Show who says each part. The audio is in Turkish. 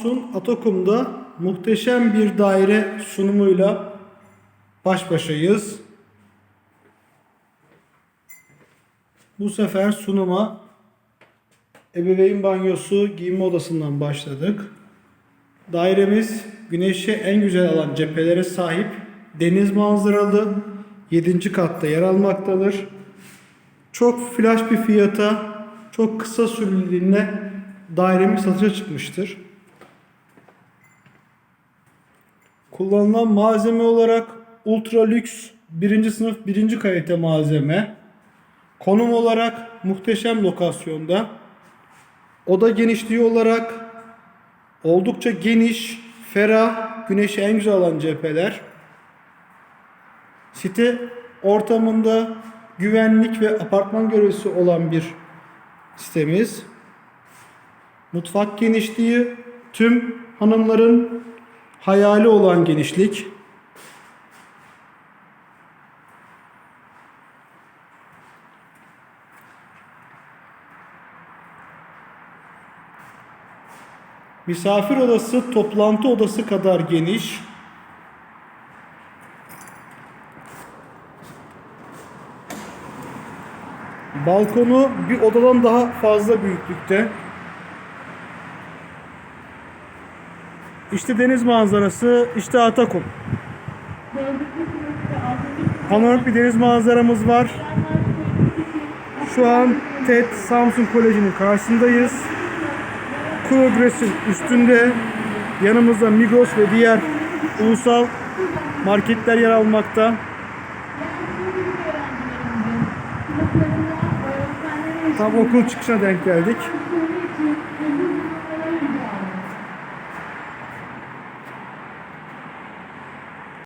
Speaker 1: Samsun Atakum'da muhteşem bir daire sunumuyla baş başayız. Bu sefer sunuma ebeveyn banyosu giyinme odasından başladık. Dairemiz güneşe en güzel alan cephelere sahip deniz manzaralı 7. katta yer almaktadır. Çok flash bir fiyata çok kısa süreliğine dairemiz satışa çıkmıştır. Kullanılan malzeme olarak ultra lüks birinci sınıf birinci kalite malzeme. Konum olarak muhteşem lokasyonda. Oda genişliği olarak oldukça geniş, ferah, güneşe en güzel alan cepheler. Site ortamında güvenlik ve apartman görevlisi olan bir sitemiz. Mutfak genişliği tüm hanımların hayali olan genişlik. Misafir odası toplantı odası kadar geniş. Balkonu bir odadan daha fazla büyüklükte. İşte deniz manzarası, işte Atakum. Panoramik bir deniz manzaramız var. Şu an TED Samsun Koleji'nin karşısındayız. Progress'in üstünde yanımızda Migros ve diğer ulusal marketler yer almakta. Tam okul çıkışına denk geldik.